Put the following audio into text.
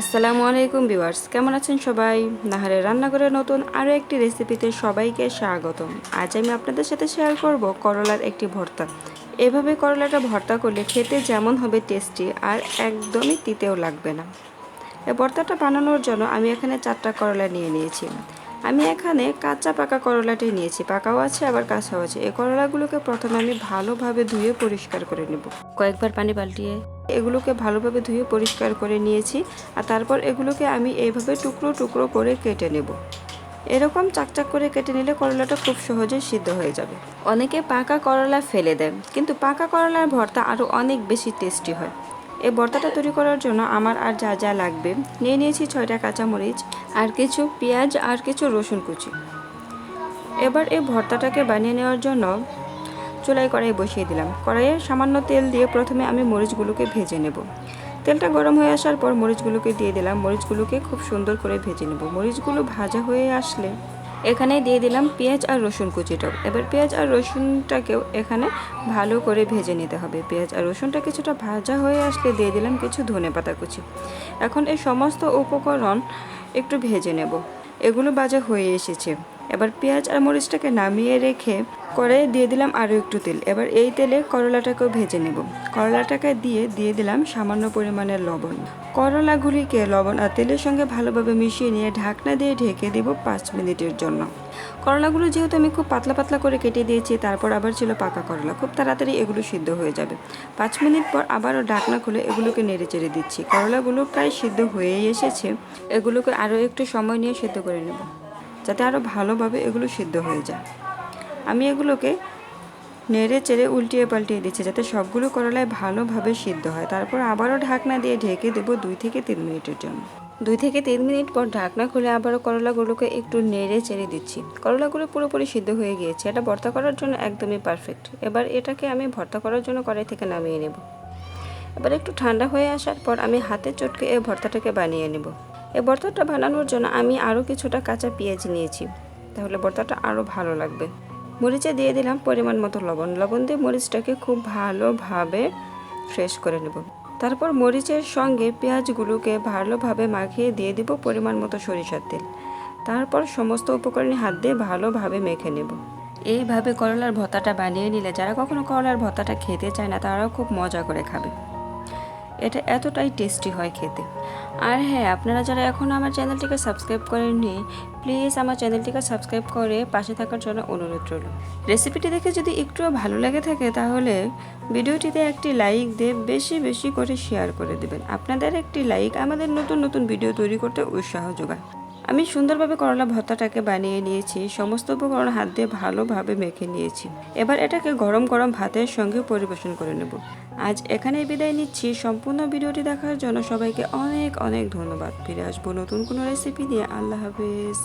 আসসালামু আলাইকুম ভিউয়ার্স, কেমন আছেন সবাই? নাহারে রান্নাঘরে নতুন আরও একটি রেসিপিতে সবাইকে স্বাগতম। আজ আমি আপনাদের সাথে শেয়ার করব করলার একটি ভর্তা। এভাবে করলাটা ভর্তা করলে খেতে যেমন হবে টেস্টি আর একদমই তিতেও লাগবে না। এই ভর্তাটা বানানোর জন্য আমি এখানে চারটা করলা নিয়ে নিয়েছি। আমি এখানে কাঁচা পাকা করলাটি নিয়েছি, পাকাও আছে, আবার কাঁচাও আছে। এই করলাগুলোকে প্রথমে আমি ভালোভাবে ধুয়ে পরিষ্কার করে নেব। কয়েকবার পানি পাল্টিয়ে এগুলোকে ভালোভাবে ধুয়ে পরিষ্কার করে নিয়েছি আর তারপর এগুলোকে আমি এইভাবে টুকরো টুকরো করে কেটে নেব। এরকম চাকচাক করে কেটে নিলে করলাটা খুব সহজে সিদ্ধ হয়ে যাবে। অনেকে পাকা করলা ফেলে দেয় কিন্তু পাকা করলার ভর্তা আরও অনেক বেশি টেস্টি হয়। এই ভর্তাটা তৈরি করার জন্য আমার আর যা যা লাগবে নিয়ে নিয়েছি ছয়টা কাঁচামরিচ, আর কিছু পেঁয়াজ আর কিছু রসুন কুচি। এবার এই ভর্তাটাকে বানিয়ে নেওয়ার জন্য চুলাই কড়াই বসিয়ে দিলাম। কড়াইয়ে সামান্য তেল দিয়ে প্রথমে আমি মরিচগুলোকে ভেজে নেব। তেলটা গরম হয়ে আসার পর মরিচগুলোকে দিয়ে দিলাম। মরিচগুলোকে খুব সুন্দর করে ভেজে নেব। মরিচগুলো ভাজা হয়ে আসলে এখানে দিয়ে দিলাম পেঁয়াজ আর রসুন কুচিটাও এবার পেঁয়াজ আর রসুনটাকেও এখানে ভালো করে ভেজে নিতে হবে। পেঁয়াজ আর রসুনটা কিছুটা ভাজা হয়ে আসলে দিয়ে দিলাম কিছু ধনে পাতা কুচি। এখন এই সমস্ত উপকরণ একটু ভেজে নেব। এগুলো ভাজা হয়ে এসেছে। এবার পেঁয়াজ আর মরিচটাকে নামিয়ে রেখে কড়াইয়ে দিয়ে দিলাম আরও একটু তেল। এবার এই তেলে করলাটাকেও ভেজে নেব। করলাটাকে দিয়ে দিয়ে দিলাম সামান্য পরিমাণের লবণ। করলাগুলিকে লবণ আর তেলের সঙ্গে ভালোভাবে মিশিয়ে নিয়ে ঢাকনা দিয়ে ঢেকে দেব পাঁচ মিনিটের জন্য। করলাগুলো যেহেতু আমি খুব পাতলা পাতলা করে কেটে দিয়েছি, তারপর আবার ছিল পাকা করলা। খুব তাড়াতাড়ি এগুলো সিদ্ধ হয়ে যাবে। পাঁচ মিনিট পর আবারও ঢাকনা খুলে এগুলোকে নেড়ে চেড়ে দিচ্ছি। করলাগুলো প্রায় সিদ্ধ হয়েই এসেছে। এগুলোকে আরও একটু সময় নিয়ে সিদ্ধ করে নেব। যাতে আরও ভালোভাবে এগুলো সিদ্ধ হয়ে যায়। আমি এগুলোকে নেড়ে চেড়ে উল্টিয়ে পাল্টিয়ে দিচ্ছি, যাতে সবগুলো করলায় ভালোভাবে সিদ্ধ হয়। তারপর আবারও ঢাকনা দিয়ে ঢেকে দেবো দুই থেকে তিন মিনিটের জন্য। দুই থেকে তিন মিনিট পর ঢাকনা খুলে আবারও করলাগুলোকে একটু নেড়ে চেড়ে দিচ্ছি। করলাগুলো পুরোপুরি সিদ্ধ হয়ে গিয়েছে, এটা ভর্তা করার জন্য একদমই পারফেক্ট এবার এটাকে আমি ভর্তা করার জন্য কড়াই থেকে নামিয়ে নেব। এবার একটু ঠান্ডা হয়ে আসার পর আমি হাতে চটকে এই ভর্তাটাকে বানিয়ে নেব। এই ভর্তাটা বানানোর জন্য আমি আরও কিছুটা কাঁচা পেঁয়াজ নিয়েছি। তাহলে ভর্তাটা আরও ভালো লাগবে। মরিচে দিয়ে দিলাম পরিমাণ মতো লবণ। লবণ দিয়ে মরিচটাকে খুব ভালোভাবে ফ্রেশ করে নেব। তারপর মরিচের সঙ্গে পেঁয়াজগুলোকে ভালোভাবে মাখিয়ে দিয়ে দিব পরিমাণ মতো সরিষার তেল। তারপর সমস্ত উপকরণে হাত দিয়ে ভালোভাবে মেখে নেব। এইভাবে করলার ভর্তাটা বানিয়ে নিলে যারা কখনো করলার ভর্তাটা খেতে চায় না, তারাও খুব মজা করে খাবে। এটা এতটাই টেস্টি হয় খেতে। আর হ্যাঁ আপনারা যারা এখনও আমার চ্যানেলটিকে সাবস্ক্রাইব করেননি, প্লিজ আমার চ্যানেলটিকে সাবস্ক্রাইব করে পাশে থাকার জন্য অনুরোধ রইল। রেসিপিটি দেখে যদি একটুও ভালো লাগে থাকে, তাহলে ভিডিওটিতে একটি লাইক দিয়ে বেশি বেশি করে শেয়ার করে দেবেন। আপনাদের একটি লাইক আমাদের নতুন নতুন ভিডিও তৈরি করতে উৎসাহ যোগায়। আমি সুন্দরভাবে করলা ভর্তাটাকে বানিয়ে নিয়েছি, সমস্ত উপকরণ হাত দিয়ে ভালোভাবে মেখে নিয়েছি। এবার এটাকে গরম গরম ভাতের সঙ্গে পরিবেশন করে নেব। আজ এখানেই বিদায় নিচ্ছি। সম্পূর্ণ ভিডিওটি দেখার জন্য সবাইকে অনেক অনেক ধন্যবাদ। ফিরে আসব নতুন কোনো রেসিপি নিয়ে। আল্লাহ হাফিজ।